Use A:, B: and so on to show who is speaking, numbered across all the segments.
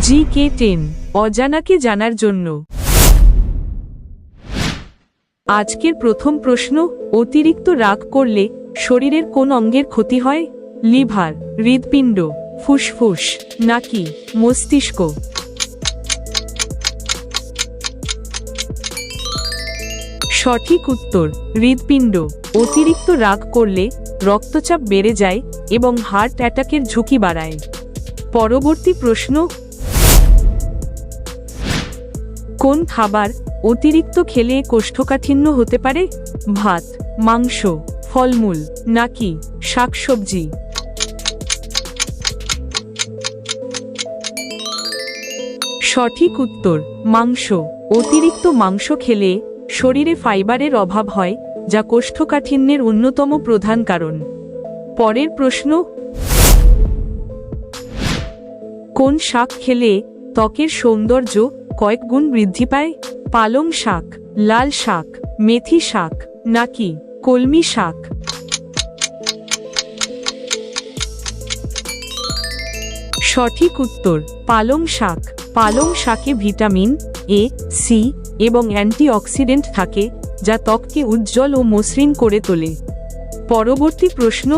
A: জি কে ten, অজানাকে জানার জন্য। আজকের প্রথম প্রশ্ন, অতিরিক্ত রাগ করলে শরীরের কোন অঙ্গের ক্ষতি হয়? লিভার হৃদপিণ্ড ফুসফুস, নাকি মস্তিষ্ক? সঠিক উত্তর হৃদপিণ্ড অতিরিক্ত রাগ করলে রক্তচাপ বেড়ে যায় এবং হার্ট অ্যাটাকের ঝুঁকি বাড়ায়। পরবর্তী প্রশ্ন, কোন খাবার অতিরিক্ত খেলে কোষ্ঠকাঠিন্য হতে পারে? ভাত, মাংস, ফলমূল, নাকি শাকসবজি? সঠিক উত্তর, মাংস। অতিরিক্ত মাংস খেলে শরীরে ফাইবারের অভাব হয়, যা কোষ্ঠকাঠিন্যের অন্যতম প্রধান কারণ। পরের প্রশ্ন। কোন শাক খেলে ত্বকের সৌন্দর্য কয়েক গুণ বৃদ্ধি পায়? পালং শাক, লাল শাক, মেথি শাক, নাকি কলমি শাক? সঠিক উত্তর, পালং শাক। পালং শাকে ভিটামিন এ সি এবং অ্যান্টিঅক্সিডেন্ট থাকে, যা ত্বককে উজ্জ্বল ও মসৃণ করে তোলে। পরবর্তী প্রশ্ন।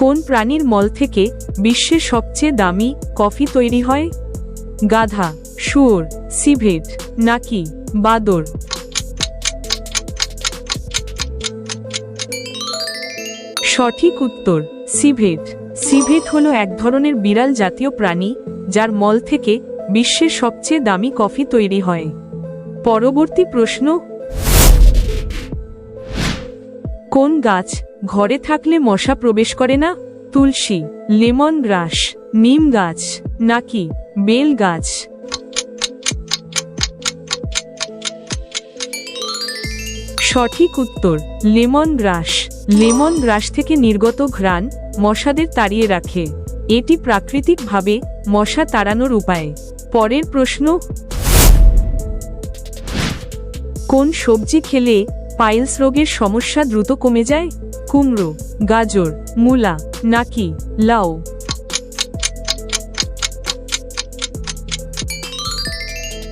A: কোন প্রাণীর মল থেকে বিশ্বের সবচেয়ে দামি কফি তৈরি হয়? গাধা, শুয়োর, সিভেট, নাকি বাদর? সঠিক উত্তর, সিভেট। সিভেট হল এক ধরনের বিড়াল জাতীয় প্রাণী, যার মল থেকে বিশ্বের সবচেয়ে দামি কফি তৈরি হয়। পরবর্তী প্রশ্ন। কোন গাছ ঘরে থাকলে মশা প্রবেশ করে না? তুলসী, লেমন গ্রাস, নিম গাছ, নাকি বেল গাছ? সঠিক উত্তর, লেমন গ্রাস। লেমন গ্রাস থেকে নির্গত ঘ্রাণ মশাদের তাড়িয়ে রাখে। এটি প্রাকৃতিকভাবে মশা তাড়ানোর উপায়। পরের প্রশ্ন। কোন সবজি খেলে পাইলস রোগের সমস্যা দ্রুত কমে যায়? কুমড়ো, গাজর, মূলা, নাকি, লাউ।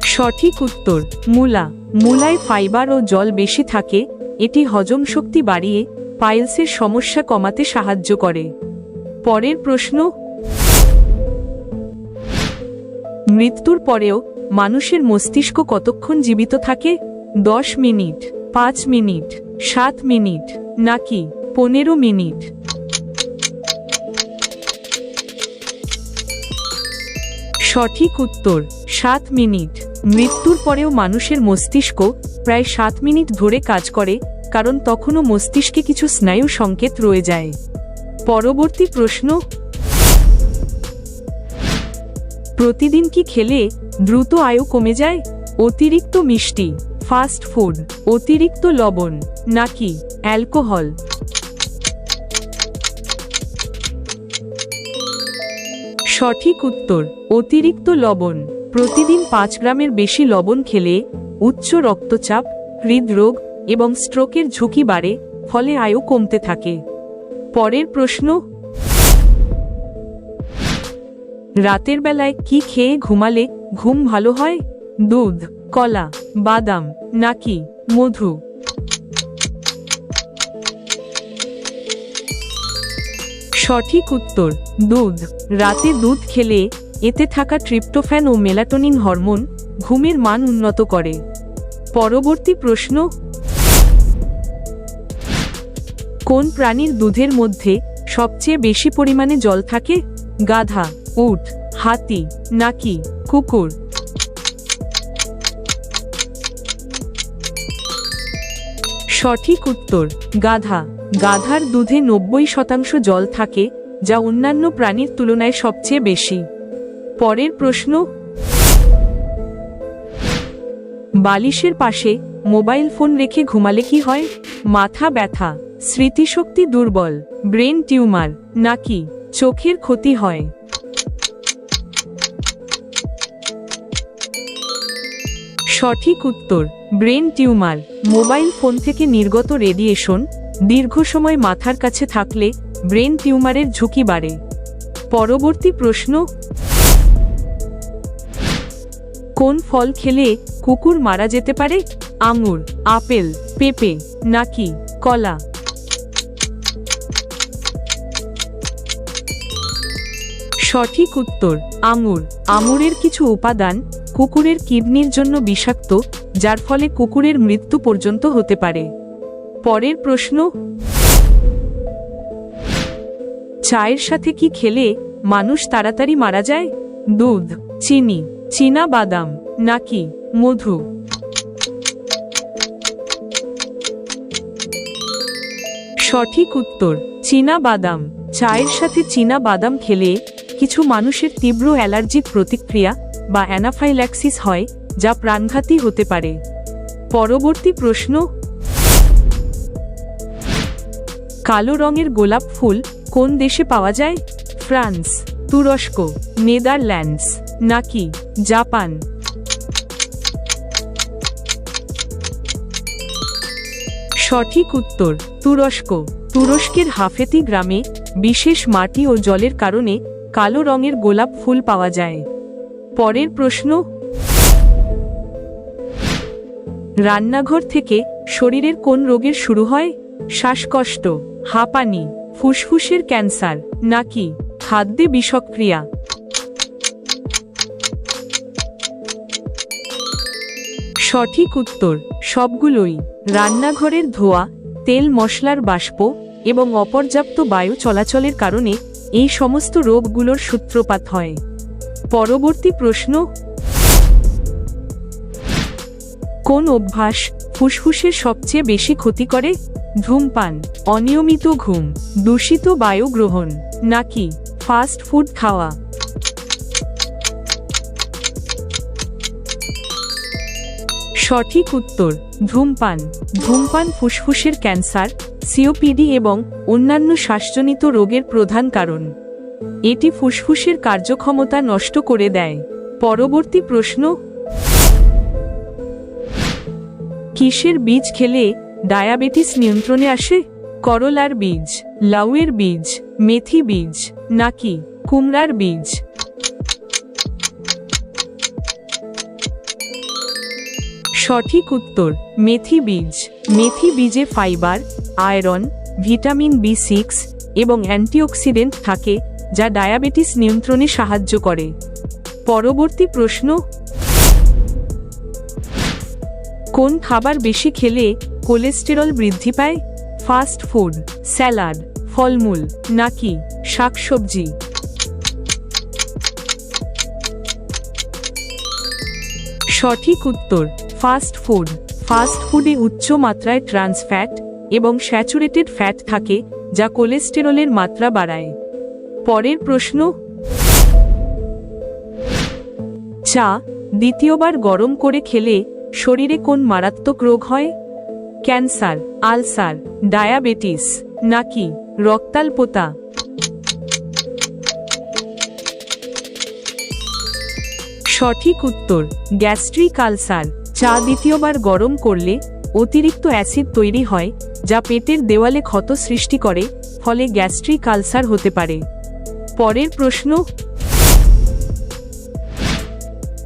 A: সঠিক উত্তর, মূলা। মূলায় ফাইবার ও জল বেশি থাকে, এটি হজম শক্তি বাড়িয়ে পাইলসের সমস্যা কমাতে সাহায্য করে। পরের প্রশ্ন, মৃত্যুর পরেও মানুষের মস্তিষ্ক কতক্ষণ জীবিত থাকে? দশ মিনিট, পাঁচ মিনিট, সাত মিনিট, নাকি পনেরো মিনিট। সঠিক উত্তর, সাত মিনিট। মৃত্যুর পরেও মানুষের মস্তিষ্ক প্রায় সাত মিনিট ধরে কাজ করে, কারণ তখনও মস্তিষ্কে কিছু স্নায়ু সংকেত রয়ে যায়। পরবর্তী প্রশ্ন, প্রতিদিন কি খেলে দ্রুত আয়ু কমে যায়? অতিরিক্ত মিষ্টি, ফাস্ট ফুড, অতিরিক্ত লবণ, নাকি অ্যালকোহল? সঠিক উত্তর, অতিরিক্ত লবণ। প্রতিদিন পাঁচ গ্রামের বেশি লবণ খেলে উচ্চ রক্তচাপ, হৃদরোগ এবং স্ট্রোকের ঝুঁকি বাড়ে, ফলে আয়ু কমতে থাকে। পরের প্রশ্ন, রাতের বেলায় কি খেয়ে ঘুমালে ঘুম ভালো হয়? দুধ, কলা, বাদাম, নাকি মধু? সঠিক উত্তর, দুধ। রাতে দুধ খেলে এতে থাকা ট্রিপ্টোফ্যান ও মেলাটোনিন হরমোন ঘুমের মান উন্নত করে। পরবর্তী প্রশ্ন। কোন প্রাণীর দুধের মধ্যে সবচেয়ে বেশি পরিমাণে জল থাকে? গাধা, উট, হাতি, নাকি কুকুর? সঠিক উত্তর, গাধা। গাধার দুধে নব্বই শতাংশ জল থাকে, যা অন্যান্য প্রাণীর তুলনায় সবচেয়ে বেশি। পরের প্রশ্ন, বালিশের পাশে মোবাইল ফোন রেখে ঘুমালে কি হয়? মাথা ব্যথা, স্মৃতিশক্তি দুর্বল, ব্রেন টিউমার, নাকি চোখের ক্ষতি হয়? সঠিক উত্তর, ব্রেন টিউমার। মোবাইল ফোন থেকে নির্গত রেডিয়েশন দীর্ঘ সময় মাথার কাছে থাকলে ব্রেন টিউমারের ঝুঁকি বাড়ে। পরবর্তী প্রশ্ন, কোন ফল খেলে কুকুর মারা যেতে পারে? আঙুর, আপেল, পেঁপে, নাকি কলা? সঠিক উত্তর, আঙুর। আঙুরের কিছু উপাদান কুকুরের কিডনির জন্য বিষাক্ত, যার ফলে কুকুরের মৃত্যু পর্যন্ত হতে পারে। পরের প্রশ্ন। চায়ের সাথে কি খেলে মানুষ তাড়াতাড়ি মারা যায়? দুধ, চিনি, চীনা বাদাম, নাকি মধু? সঠিক উত্তর, চীনা বাদাম। চায়ের সাথে চীনা বাদাম খেলে কিছু মানুষের তীব্র অ্যালার্জিক প্রতিক্রিয়া বা অ্যানাফাইল্যাক্সিস হয়, যা প্রাণঘাতী হতে পারে। পরবর্তী প্রশ্ন কালো রঙের গোলাপ ফুল কোন দেশে পাওয়া যায়? ফ্রান্স, তুরস্ক, নেদারল্যান্ডস, নাকি জাপান? সঠিক উত্তর, তুরস্ক। তুরস্কের হাফেতি গ্রামে বিশেষ মাটি ও জলের কারণে কালো রঙের গোলাপ ফুল পাওয়া যায়। পরের প্রশ্ন। রান্নাঘর থেকে শরীরের কোন রোগের শুরু হয়? শ্বাসকষ্ট। হাঁপানি ফুসফুসের ক্যান্সার, নাকি খাদ্যে বিষক্রিয়া? সঠিক উত্তর, সবগুলোই রান্নাঘরের ধোয়া, তেল মশলার বাষ্প এবং অপর্যাপ্ত বায়ু চলাচলের কারণে এই সমস্ত রোগগুলোর সূত্রপাত হয়। পরবর্তী প্রশ্ন, কোন অভ্যাস ফুসফুসের সবচেয়ে বেশি ক্ষতি করে ধূমপান, অনিয়মিত ঘুম, দূষিত বায়ু গ্রহণ নাকি ফাস্ট ফুড খাওয়া। সঠিক উত্তর, ধূমপান। ধূমপান ফুসফুসের ক্যান্সার, সিওপিডি এবং অন্যান্য শ্বাসজনিত রোগের প্রধান কারণ। এটি ফুসফুসের কার্যক্ষমতা নষ্ট করে দেয়। পরবর্তী প্রশ্ন কিসের বীজ খেলে ডায়াবেটিস নিয়ন্ত্রণে আসে? করলার বীজ, লাউয়ের বীজ, মেথি বীজ, নাকি কুমড়ার বীজ? সঠিক উত্তর, মেথি বীজ। মেথি বীজে fibre, iron, vitamin B six এবং অ্যান্টিঅক্সিডেন্ট থাকে, যা ডায়াবেটিস নিয়ন্ত্রণে সাহায্য করে। পরবর্তী প্রশ্ন কোন খাবার বেশি খেলে কোলেস্টেরল বৃদ্ধি পায়? ফাস্ট ফুড স্যালাড ফলমূল, নাকি শাকসবজি? সঠিক উত্তর ফাস্ট ফুড ফাস্ট ফুডে উচ্চ মাত্রায় ট্রান্স ফ্যাট এবং স্যাচুরেটেড ফ্যাট থাকে, যা কোলেস্টেরলের মাত্রা বাড়ায়। পরের প্রশ্ন। চা দ্বিতীয়বার গরম করে খেলে শরীরে কোন মারাত্মক রোগ হয়? ক্যান্সার, আলসার, ডায়াবেটিস, নাকি রক্তাল্পতা সঠিক উত্তর, গ্যাস্ট্রিক আলসার, চা দ্বিতীয়বার গরম করলে অতিরিক্ত অ্যাসিড তৈরি হয়, যা পেটের দেওয়ালে ক্ষত সৃষ্টি করে, ফলে গ্যাস্ট্রিক আলসার হতে পারে। পরের প্রশ্ন।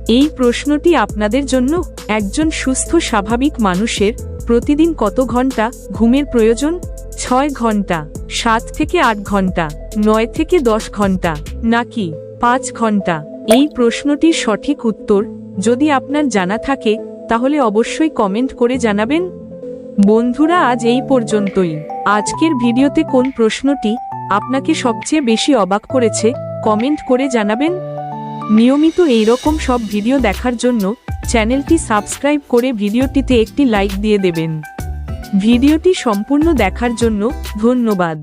A: এই প্রশ্নটি আপনাদের জন্য একজন সুস্থ স্বাভাবিক মানুষের প্রতিদিন কত ঘণ্টা ঘুমের প্রয়োজন? ছয় ঘণ্টা, সাত থেকে আট ঘণ্টা, নয় থেকে দশ ঘণ্টা, নাকি পাঁচ ঘণ্টা? এই প্রশ্নটির সঠিক উত্তর যদি আপনার জানা থাকে, তাহলে অবশ্যই কমেন্ট করে জানাবেন। বন্ধুরা, আজ এই পর্যন্তই। আজকের ভিডিওতে কোন প্রশ্নটি আপনাকে সবচেয়ে বেশি অবাক করেছে, কমেন্ট করে জানাবেন। নিয়মিত এই রকম সব ভিডিও দেখার জন্য চ্যানেলটি সাবস্ক্রাইব করে ভিডিওটিতে একটি লাইক দিয়ে দেবেন। ভিডিওটি সম্পূর্ণ দেখার জন্য ধন্যবাদ।